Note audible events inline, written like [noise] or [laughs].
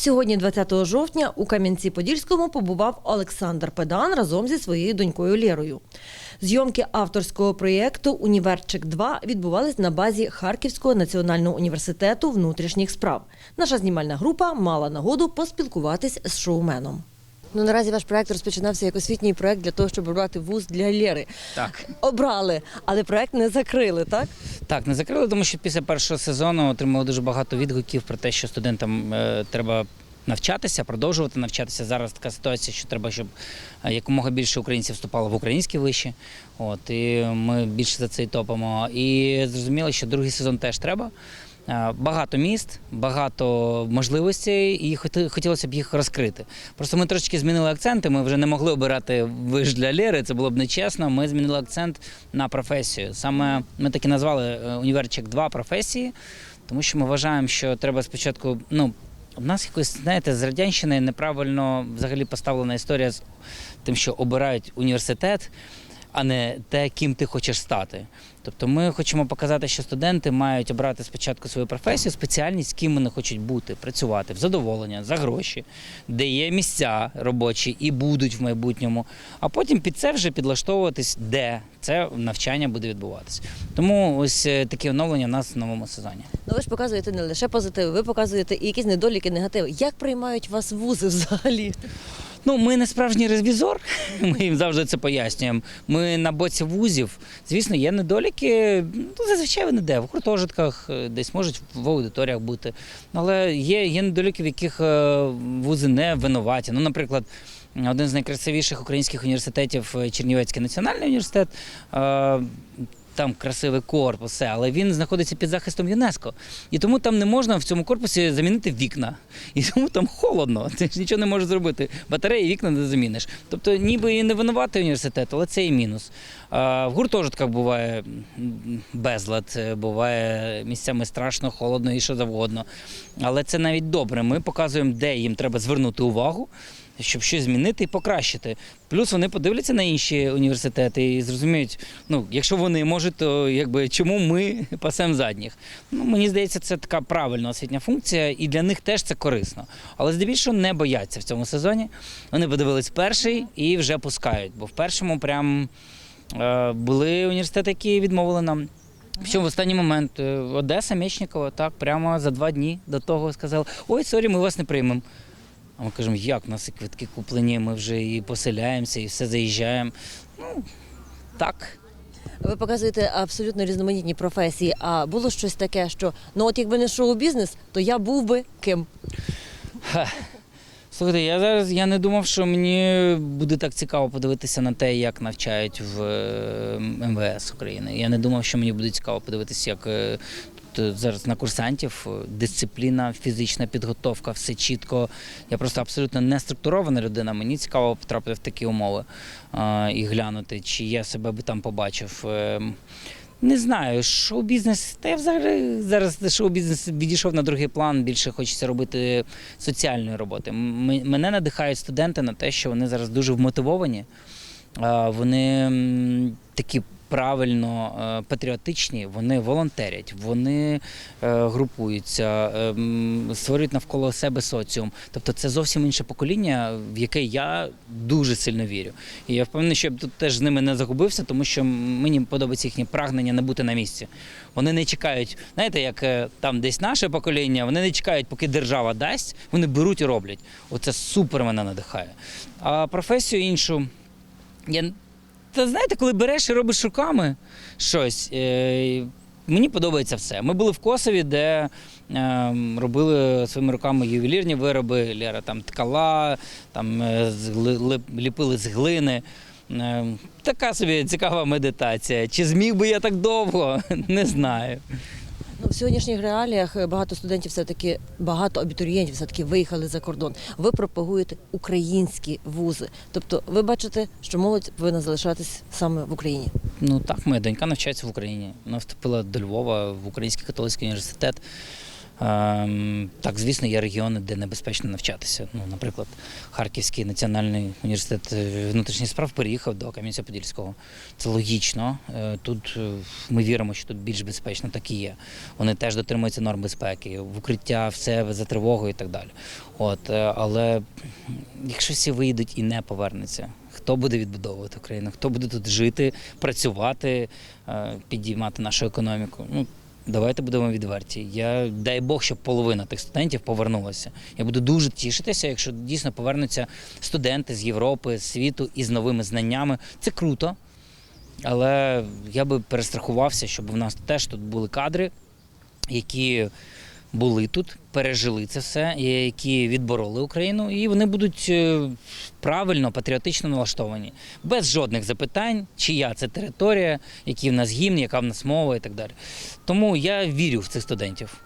Сьогодні, 20 жовтня, у Кам'янці-Подільському побував Олександр Педан разом зі своєю донькою Лєрою. Зйомки авторського проєкту Універчик 2 відбувались на базі Харківського національного університету внутрішніх справ. Наша знімальна група мала нагоду поспілкуватись з шоуменом. Ну наразі ваш проект розпочинався як освітній проект для того, щоб обрати вуз для Лєри. Так. Обрали, але проект не закрили, так? Так, не закрили, тому що після першого сезону отримали дуже багато відгуків про те, що студентам е, треба навчатися, продовжувати навчатися. Зараз така ситуація, що треба, щоб е, якомога більше українців вступало в українські виші. От і ми більше за це і топимо. І зрозуміло, що другий сезон теж треба. Е, Багато міст, багато можливостей, і хотілося б їх розкрити. Просто ми трошечки змінили акценти. Ми вже не могли обирати виш для Лєри, це було б нечесно. Ми змінили акцент на професію. Саме ми так і назвали е, універчик 2 професії, тому що ми вважаємо, що треба спочатку. ну, у нас якось, знаєте, з радянщини неправильно взагалі поставлена історія з тим, що обирають університет, а не те, ким ти хочеш стати. Тобто ми хочемо показати, що студенти мають обрати спочатку свою професію, спеціальність, ким вони хочуть бути, працювати в задоволення, за гроші, де є місця робочі і будуть в майбутньому, а потім під це вже підлаштовуватись, де це навчання буде відбуватися. Тому ось е, такі оновлення в нас в новому сезоні. Ну ви ж показуєте не лише позитиви, ви показуєте і якісь недоліки, негативи. Як приймають вас вузи взагалі? Ну, ми не справжній ревізор, [laughs] ми їм завжди це пояснюємо. Ми на боці вузів. Звісно, є недоліки. Ну, зазвичай вони де в гуртожитках, е, десь можуть в аудиторіях бути. Але є, є недоліки, в яких е, вузи не винуваті. Ну, наприклад. Один з найкрасивіших українських університетів е, Чернівецький національний університет. Там красивий корпус, все, але він знаходиться під захистом ЮНЕСКО. І тому там не можна в цьому корпусі замінити вікна. І тому там холодно. Ти ж нічого не можеш зробити. Батареї вікна не заміниш. Тобто, ніби і не винуватий університет, але це і мінус. А, в гуртожитках буває безлад, буває місцями страшно, холодно і що завгодно. Але це навіть добре. Ми показуємо, де їм треба звернути увагу. Щоб щось змінити і покращити. Плюс вони подивляться на інші університети і зрозуміють, ну, якщо вони можуть, то якби чому ми [laughs] пасемо задніх? Ну, мені здається, це така правильна освітня функція, і для них теж це корисно. Але здебільшого не бояться в цьому сезоні. Вони подивились перший і вже пускають. Бо в першому прям е, були університети, які відмовили нам. Що в останній момент е, Одеса Мечникова, так, прямо за два дні до того сказали: ой, сорі, ми вас не приймемо. А ми кажемо, як у нас і квитки куплені, ми вже і поселяємося, і все заїжджаємо. Ну, так. Ви показуєте абсолютно різноманітні професії. А було щось таке, що ну от якби не шоу-бізнес, то я був би ким? Слухайте, я зараз я не думав, що мені буде так цікаво подивитися на те, як навчають в МВС України. Я не думав, що мені буде цікаво подивитися, як е, зараз на курсантів е, дисципліна, фізична підготовка, все чітко. Я просто абсолютно не структурована людина. Мені цікаво потрапити в такі умови е, і глянути, чи я себе би там побачив. Е, не знаю, шоу-бізнес. Та я взагалі зараз шоу-бізнес відійшов на другий план. Більше хочеться робити соціальної роботи. Мене надихають студенти на те, що вони зараз дуже вмотивовані. Вони такі правильно е, патріотичні, вони волонтерять, вони е, групуються, е, створюють навколо себе соціум. Тобто це зовсім інше покоління, в яке я дуже сильно вірю. І я впевнений, що я б тут теж з ними не загубився, тому що мені подобається їхнє прагнення не бути на місці. Вони не чекають, знаєте, як там десь наше покоління, вони не чекають, поки держава дасть, вони беруть і роблять. Оце супер мене надихає. А професію іншу. Я, та знаєте, коли береш і робиш руками щось, е, мені подобається все. Ми були в Косові, де е, робили своїми руками ювелірні вироби, Лера там ткала, там е, з гли- ліпили з глини. Е, така собі цікава медитація. Чи зміг би я так довго? [laughs] Не знаю. В сьогоднішніх реаліях е, багато студентів все таки багато абітурієнтів все таки виїхали за кордон. Ви пропагуєте українські вузи. Тобто, ви бачите, що молодь повинна залишатись саме в Україні. Ну так, моя донька навчається в Україні. Вона вступила до Львова в Український католицький університет. Ем, Так, звісно, є регіони, де небезпечно навчатися. Ну, наприклад, Харківський національний університет е, внутрішніх справ переїхав до Кам'янця-Подільського. Це логічно. Е, Тут е, ми віримо, що тут більш безпечно, так і є. Вони теж дотримуються норм безпеки, укриття, все за тривогою і так далі. От, але якщо всі виїдуть і не повернуться, хто буде відбудовувати Україну? Хто буде тут жити, працювати, підіймати нашу економіку? Ну, Давайте будемо відверті. Я дай Бог, щоб половина тих студентів повернулася. Я буду дуже тішитися, якщо дійсно повернуться студенти з Європи, з світу із новими знаннями. Це круто. Але я би перестрахувався, щоб в нас теж тут були кадри, які були тут, пережили це все, які відбороли Україну, і вони будуть е, правильно, патріотично налаштовані, без жодних запитань, чия це територія, який в нас гімн, яка в нас мова і так далі. Тому я вірю в цих студентів.